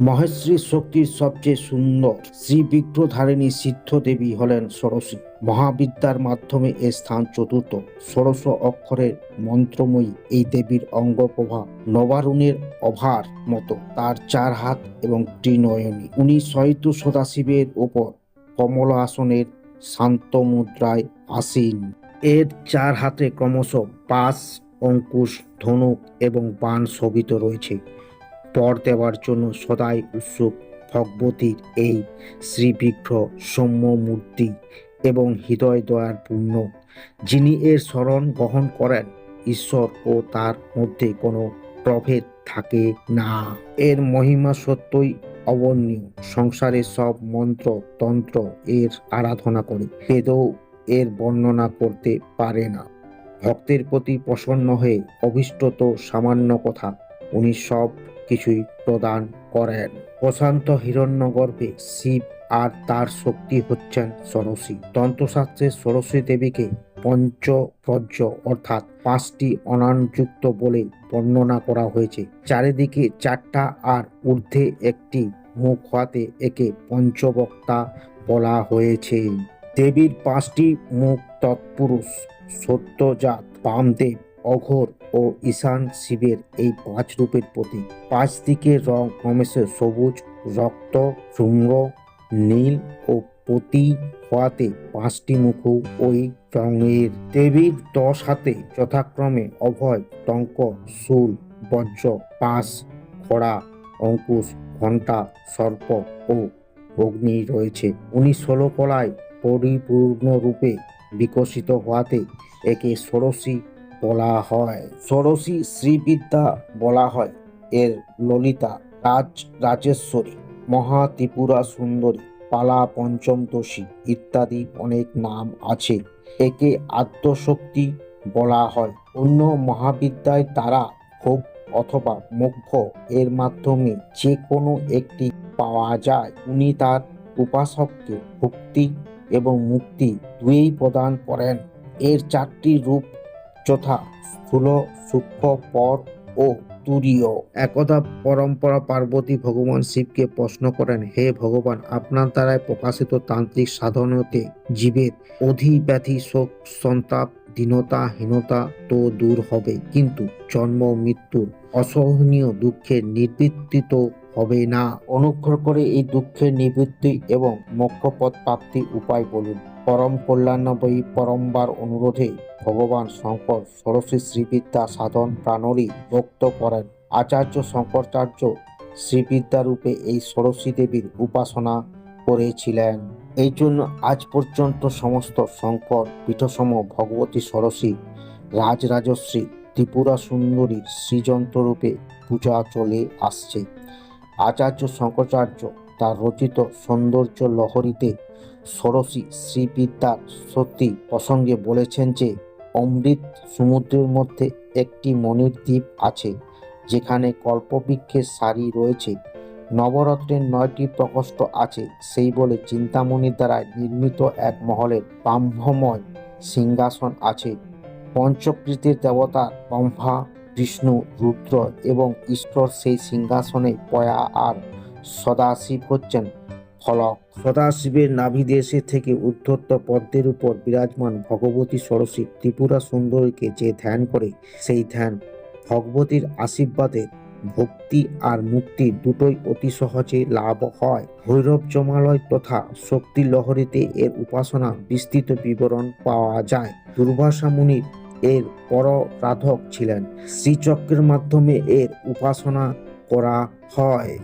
মহেশ্রী শক্তির সবচেয়ে সুন্দর। শ্রী বিগ্রধারিণী সিদ্ধ দেবী হলেন ষোড়শী মহাবিদ্যার মাধ্যমে এ স্থান চতুর্থ। ষোড়শ অক্ষরের মন্ত্রময়ী এই দেবীর অঙ্গপ্রভা নবারুণের অভার মতো। তার চার হাত এবং ত্রিনয়নী। উনি সহিত সদাশিবের ওপর কমল আসনের শান্ত মুদ্রায় আসীন। এর চার হাতে ক্রমশ পাশ অঙ্কুশ, ধনুক এবং বাণ শোভিত রয়েছে। পর দেওয়ার জন্য সদাই উৎসুক। ভগবতীর এই শ্রীবিগ্রহ সৌম্য মূর্তি এবং হৃদয় দয়ার পূর্ণ যিনি এর স্মরণ গ্রহণ করেন, ঈশ্বর ও তার মধ্যে কোনো প্রভেদ থাকে না। এর মহিমা সত্যই অবর্ণীয়। সংসারের সব মন্ত্র, তন্ত্র এর আরাধনা করে। বেদও এর বর্ণনা করতে পারে না। ভক্তের প্রতি প্রসন্ন হয়ে অভিষ্ট তো সামান্য কথা। উনি সব কিছুই প্রদান করেন। প্রশান্ত হিরণ্যগর্ভে শিব আর তার শক্তি হচ্ছেন ষোড়শী তন্ত্রশাস্ত্রে ষোড়শী দেবীকে পঞ্চপ্রজ্য অর্থাৎ পাঁচটি অনানযুক্ত বলে বর্ণনা করা হয়েছে। চারিদিকে চারটা আর ঊর্ধ্বে একটি মুখ হওয়াতে একে পঞ্চবক্তা বলা হয়েছে। দেবীর পাঁচটি মুখ তৎপুরুষ, সত্যজাত, বামদেব, অঘোর ও ঈশান শিবের এই পাঁচ রূপের প্রতীক পাঁচ দিকের রং ক্রমশে সবুজ, রক্ত শুভ্র নীল ও পতি হওয়াতে পাঁচটি মুখও ওই রঙের। দেবীর দশ হাতে যথাক্রমে অভয়, টঙ্ক, শূল, বজ্র পাশ খড়া অঙ্কুশ, ঘণ্টা, সর্প ও অগ্নি রয়েছে। উনি ষোলো কলায় পরিপূর্ণ রূপে বিকশিত হওয়াতে একে ষোড়শী বলা হয়। ষোড়শী শ্রীবিদ্যা বলা হয়। এর ললিতা রাজ, রাজেশ্বরী, মহা ত্রিপুরা সুন্দরী, পালা পঞ্চমদশী ইত্যাদি অনেক নাম আছে। একে আত্মশক্তি বলা হয়। অন্য মহাবিদ্যায় তারা ভোগ অথবা মোক্ষ এর মাধ্যমে যে কোনো একটি পাওয়া যায়। উনি তার উপাসককে ভক্তি এবং মুক্তি দুয়েই প্রদান করেন। এর চারটি রূপ যথা স্থূল, সূক্ষ্ম, পর ও তুরীয়। একদা পরম্পরা পার্বতী ভগবান শিবকে প্রশ্ন করেন, হে ভগবান, আপনার দ্বারায় প্রকাশিত তান্ত্রিক সাধনতে জীবের অধিব্যাধি শোক, সন্তাপ, দীনতা, হীনতা তো দূর হবে। কিন্তু জন্ম, মৃত্যুর অসহনীয় দুঃখের নিবৃত্তি হবে না। অনুগ্রহ করে এই দুঃখের নিবৃত্তি এবং মোক্ষপদ প্রাপ্তি উপায় বলুন। পরম কল্যাণবয়ী পরমবার অনুরোধে ভগবান শঙ্কর ষোড়শী শ্রীবিদ্যা সাধন প্রাণরী ভক্ত করেন। আচার্য শঙ্করাচার্য শ্রীবিদ্যা রূপে এই ষোড়শী দেবীর উপাসনা করেছিলেন। এই জন্য আজ পর্যন্ত সমস্ত শঙ্কর, পীঠসম, ভগবতী ষোড়শী রাজরাজশ্রী, ত্রিপুরা সুন্দরী শ্রীযন্ত্র রূপে পূজা চলে আসছে। আচার্য শঙ্করাচার্য তার রচিত সৌন্দর্য লহরীতে ষোড়শী শ্রীবিদ্যার সত্যি প্রসঙ্গে বলেছেন যে, অমৃত সমুদ্রের মধ্যে একটি মনির দ্বীপ আছে, যেখানে কল্পবৃক্ষের সারি রয়েছে। নবরত্নের নয়টি প্রকোষ্ঠ আছে, সেই বলে চিন্তামণির দ্বারা নির্মিত এক মহলের ব্রাহ্মময় সিংহাসন আছে। পঞ্চকৃতির দেবতা ব্রহ্মা বিষ্ণু, রুদ্র এবং ঈশ্বর সেই সিংহাসনে পয়া আর সদাশিব হচ্ছেন। ফলক সদাশিবের নাভিদেশে থেকে উদ্ধত্ত পদ্মের উপর বিরাজমান ভগবতী ষোড়শী ত্রিপুরা সুন্দরীকে যে ধ্যান করে, সেই ধ্যান ভগবতীর আশীর্বাদে ভক্তি আর মুক্তি দুটোই অতি সহজে লাভ হয়। ভৈরব জমালয় তথা শক্তি লহরীতে এর উপাসনা বিস্তৃত বিবরণ পাওয়া যায়। দুর্বাসা মুনির এর পররাধক ছিলেন। শ্রীচক্রের মাধ্যমে এর উপাসনা করা হয়।